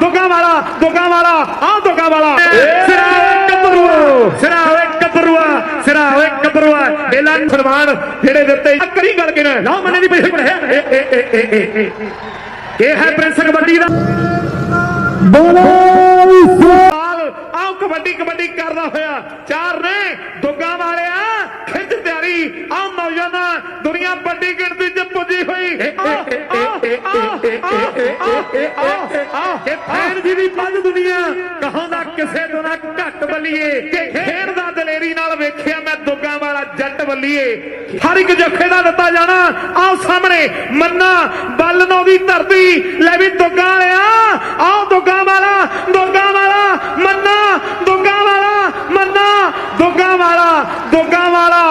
ਦੁੱਗਾ ਵਾਲਾ ਦੁੱਗਾ ਵਾਲਾ, ਆ ਦੁੱਗਾ ਵਾਲਾ। ਸਿਰਾ ਕਬਰੂਆ ਸਿਰਾ ਓਏ ਕਬਰੂਆ ਸਿਰਾ ਓਏ ਕਬਰੂਆ ਬੇਲਾ ਫਰਮਾਨ ਜਿਹੜੇ ਦਿੱਤੇ ਕਰੀ ਗੱਲ ਕਿਨੇ ਨਾ। ਮੰਨੇ ਦੀ ਪੈਸੇ ਬਣਿਆ ਇਹ ਹੈ ਪ੍ਰਿੰਸ ਕਬੱਡੀ ਦਾ। ਨਾਲ ਆਓ ਕਬੱਡੀ ਕਬੱਡੀ ਕਰਦਾ ਹੋਇਆ। ਚਾਰ ਨੇ, ਦੁੱਗਾ ਵਾਲਿਆ ਖਿੱਚ ਤਿਆਰੀ ਆਓ ਨੌਜਵਾਨਾਂ ਦੁਨੀਆ ਵੱਡੀ ਗਿਣਤੀ 'ਚ ਪੁੱਜੀ ਹੋਈ ਕਿ ਫੈਨ ਜੀ ਦੀ ਪੰਜ ਦੁਨੀਆ। ਕਹਾਂਦਾ ਕਿਸੇ ਤੋਂ ਨਾ ਘੱਟ ਬੱਲੀਏ। ਕਿ ਖੇਡਦਾ ਦਲੇਰੀ ਨਾਲ ਵੇਖਿਆ, ਮੈਂ ਦੁੱਗਾ ਵਾਲਾ ਜੱਟ ਬੱਲੀਏ। ਹਰ ਇੱਕ ਜੱਫੇ ਦਾ ਦਿੱਤਾ ਜਾਣਾ। ਆਓ ਸਾਹਮਣੇ ਮੰਨਾ, ਬੱਲ ਨੋ ਦੀ ਧਰਤੀ। ਲੈ ਵੀ ਦੁੱਗਾ ਵਾਲਿਆ। ਆਓ ਦੁੱਗਾ ਵਾਲਾ ਦੁੱਗਾ ਵਾਲਾ, ਮੰਨਾ, ਦੁੱਗਾ ਵਾਲਾ, ਮੰਨਾ, ਦੁੱਗਾ ਵਾਲਾ ਦੁੱਗਾ ਵਾਲਾ।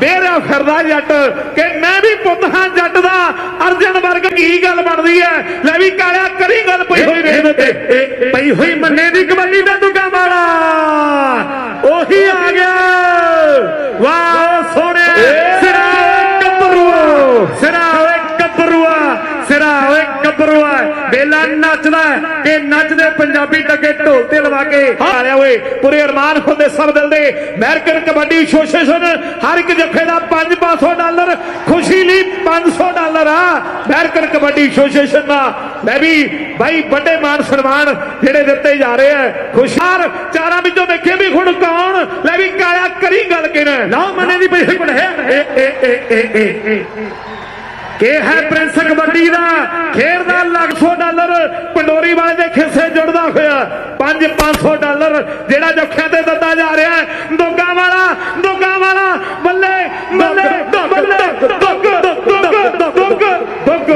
ਬੇਰਿਆ ਫਿਰਦਾ ਜੱਟ ਕਿ ਮੈਂ ਵੀ ਪੁੱਤ ਹਾਂ ਜੱਟ ਦਾ ਅਰਜਨ ਵਰਗ ਕੀ ਗੱਲ ਬਣਦੀ ਐ ਲੈ ਵੀ ਕਾਲਿਆ ਕਰੀ ਗੱਲ ਪਈ ਹੋਈ ਵੇਖ ਤੇ ਪਈ ਹੋਈ ਮੰਨੇ ਦੀ ਕਬੱਡੀ ਦਾ ਦੁੱਗਾ ਵਾਲਾ ਗੱਭਰੂਆ ਬੇਲਾ ਨੱਚਦਾ ਹੈ ਕਿ ਨੱਚਦੇ ਪੰਜਾਬੀ ਟੱਕੇ ਢੋਲ ਤੇ ਲਵਾ ਕੇ ਹਾਰਿਆ ਓਏ। ਪੂਰੇ ਅਰਮਾਨ ਹੁੰਦੇ ਸਭ ਦਿਲ ਦੇ। ਅਮਰੀਕਨ ਕਬੱਡੀ ਐਸੋਸੀਏਸ਼ਨ ਹਰ ਇੱਕ ਜੱਫੇ ਦਾ 5-500 ਡਾਲਰ ਖੁਸ਼ੀ ਲਈ 500 ਡਾਲਰ ਆ ਅਮਰੀਕਨ ਕਬੱਡੀ ਐਸੋਸੀਏਸ਼ਨ ਦਾ। ਮੈਂ ਵੀ ਬਾਈ ਵੱਡੇ ਮਾਨ ਸਨਮਾਨ ਜਿਹੜੇ ਦਿੱਤੇ ਜਾ ਰਹੇ ਆ। ਖੁਸ਼ਾਰ ਚਾਰਾਂ ਵਿੱਚੋਂ ਦੇਖੇ ਵੀ ਹੁਣ ਕੌਣ? ਲੈ ਵੀ ਕਾਇਆ ਕਰੀ ਗੱਲ ਕਿਨੇ ਨਾ ਮੰਨੇ ਦੀ ਪੈਸੇ ਬਣਿਆ। ਇਹ ਇਹ ਇਹ ਇਹ ਇਹ ਇਹ ਕਿ ਹੈ ਪ੍ਰਿੰਸ ਕਬੱਡੀ ਦਾ? ਖੇਡਦਾ ਲੱਖ ਸੌ ਡਾਲਰ ਪੰਡੋਰੀ ਵਾਲੇ ਦੇ ਖਿੱਸੇ ਜੁੜਦਾ ਹੋਇਆ। 5 500 ਡਾਲਰ ਜਿਹੜਾ ਜੱਫਿਆਂ ਤੇ ਦਿੱਤਾ ਜਾ ਰਿਹਾ ਦੁੱਗਾ ਵਾਲਾ ਦੁੱਗਾ ਵਾਲਾ ਬੱਲੇ ਬੱਲੇ ਬੱਲੇ ਦੁੱਗ ਦੁੱਗ ਦੁੱਗ ਦੁੱਗ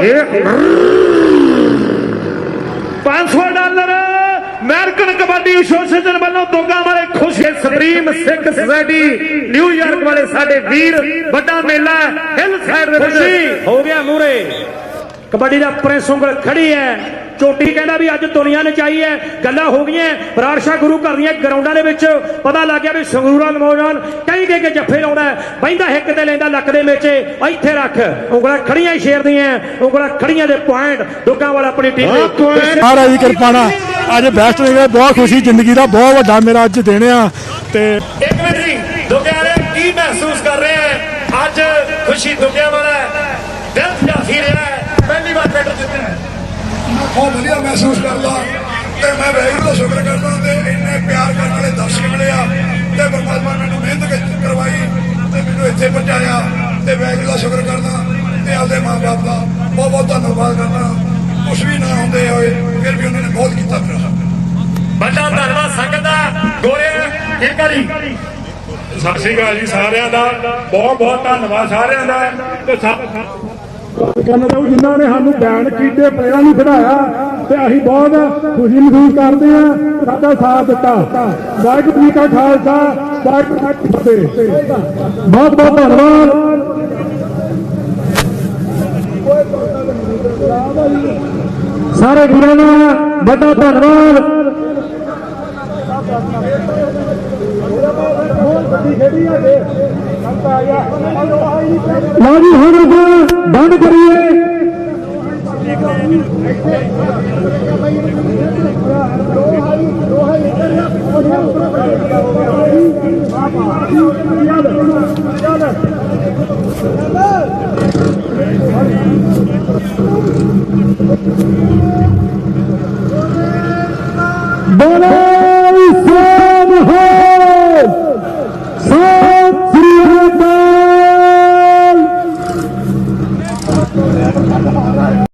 500 ਡਾਲਰ ਅਮਰੀਕਨ ਕਬੱਡੀ ਐਸੋਸੀਏਸ਼ਨ ਵੱਲੋਂ ਦੋਗਾ ਵਾਲੇ ਖੁਸ਼ੀ ਸੁਪਰੀਮ ਸਿੱਖ ਸੁਸਾਇਟੀ ਨਿਊਯਾਰਕ ਵਾਲੇ ਸਾਡੇ ਵੀਰ ਵੱਡਾ ਮੇਲਾ ਹਿਲ ਸਾਈਡ ਦੇ ਵਿੱਚ ਹੋ ਗਿਆ ਮੂਰੇ ਕਬੱਡੀ ਦਾ ਪ੍ਰਿੰਸ ਉਂਗਲ ਖੜੀ ਹੈ। ਚੋਟੀ ਕਹਿੰਦਾ ਵੀ ਅੱਜ ਦੁਨੀਆ ਨਚਾਈ ਹੈ। ਗੱਲਾਂ ਹੋ ਗਈਆਂ। ਰਾਰਸ਼ਾ ਗੁਰੂ ਘਰ ਦੀਆਂ ਗਰਾਊਂਡਾਂ ਦੇ ਵਿੱਚ ਪਤਾ ਲੱਗ ਗਿਆ ਵੀ ਸੰਗਰੂਰਾ ਨੌਜਵਾਨ ਕਈ ਕੇ ਕੇ ਜੱਫੇ ਲਾਉਂਦਾ ਹੈ, ਬਹਿੰਦਾ ਹਿੱਕ ਤੇ ਲੈਂਦਾ ਲੱਕ ਦੇ ਵਿੱਚ। ਇੱਥੇ ਰੱਖ। ਉਂਗਲਾਂ ਖੜੀਆਂ ਹੀ ਸ਼ੇਰ ਦੀਆਂ ਉਂਗਲਾਂ ਖੜੀਆਂ ਦੇ ਪੁਆਇੰਟ। ਦੁੱਗਾ ਵਾਲਾ ਆਪਣੀ ਟੀਮ ਦੇ ਮਹਾਰਾਜ ਦੀ ਕਿਰਪਾ ਨਾਲ। ਅੱਜ ਬੈਸਟ ਨੇ ਬਹੁਤ ਖੁਸ਼ੀ ਜ਼ਿੰਦਗੀ ਦਾ ਬਹੁਤ ਵੱਡਾ ਮੇਰਾ ਅੱਜ ਦਿਨ ਆ ਤੇ ਇੱਕ ਮਿੰਟ ਜੀ ਦੁਗਿਆਰੇ ਕੀ ਮਹਿਸੂਸ ਕਰ ਰਹੇ ਹੈ ਅੱਜ ਖੁਸ਼ੀ ਦੁਗਿਆ ਵਾਲਾ ਹੈ। ਦਿਲ ਜਾਫੀ ਰਿਹਾ ਹੈ ਪਹਿਲੀ ਵਾਰ ਬੈਟਰ ਜਿੱਤਿਆ ਹੈ ਬਹੁਤ ਵਧੀਆ ਮਹਿਸੂਸ ਕਰਦਾ ਤੇ ਮੈਂ ਵੈਗਰੂ ਦਾ ਸ਼ੁਕਰ ਕਰਦਾ ਤੇ ਇੰਨੇ ਪਿਆਰ ਕਰਨ ਵਾਲੇ ਦਰਸ਼ਕ ਮਿਲੇ ਆ ਤੇ ਪਰਮਾਤਮਾ ਨੇ ਮੈਨੂੰ ਮਿਹਨਤ ਕਰ- ਕਰਵਾਈ ਤੇ ਮੈਨੂੰ ਇੱਥੇ ਪਹੁੰਚਾਇਆ ਤੇ ਵੈਗਰੂ ਦਾ ਸ਼ੁਕਰ ਕਰਦਾ ਤੇ ਆਪਦੇ ਮਾਂ-ਬਾਪ ਦਾ ਬਹੁਤ ਬਹੁਤ ਧੰਨਵਾਦ ਕਰਦਾ ਕੁਛ ਵੀ ਨਾ ਹੁੰਦੇ ਹੋਏ ਫਿਰ ਵੀ ਉਹਨਾਂ ਨੇ ਬਹੁਤ ਕੀਤਾ ਮੇਰਾ ਵੱਡਾ ਧੰਨਵਾਦ ਸੰਗਤ ਦਾ ਗੋਰੇ ਇੱਕ ਵਾਰੀ ਸਤਿ ਸ਼੍ਰੀ ਅਕਾਲ ਜੀ ਸਾਰਿਆਂ ਦਾ ਬਹੁਤ ਬਹੁਤ ਧੰਨਵਾਦ ਸਾਰਿਆਂ ਦਾ। ਤੇ ਕਹਿੰਦਾ ਤਾਂ ਜਿਨ੍ਹਾਂ ਨੇ ਸਾਨੂੰ ਬਿਆਨ ਕੀਤੇ ਪਲੇਅਰਾਂ ਨੂੰ ਖਿਡਾਇਆ ਤੇ ਅਸੀਂ ਬਹੁਤ ਖੁਸ਼ੀ ਮਹਿਸੂਸ ਕਰਦੇ ਹਾਂ। ਸਾਡਾ ਸਾਥ ਦਿੱਤਾ। ਵਾਹਿਗੁਰੂ ਜੀ ਕਾ ਖਾਲਸਾ ਵਾਹਿਗੁਰੂ ਜੀ ਕੀ ਫਤਿਹ। ਬਹੁਤ ਬਹੁਤ ਧੰਨਵਾਦ। ਸਾਰੇ ਵੀਰਾਂ ਦਾ ਵੱਡਾ ਧੰਨਵਾਦ ਲਓ ਜੀ ਹੁਣ ਆਪਾਂ ਬੰਦ ਕਰੀਏ ਬੋਲੇ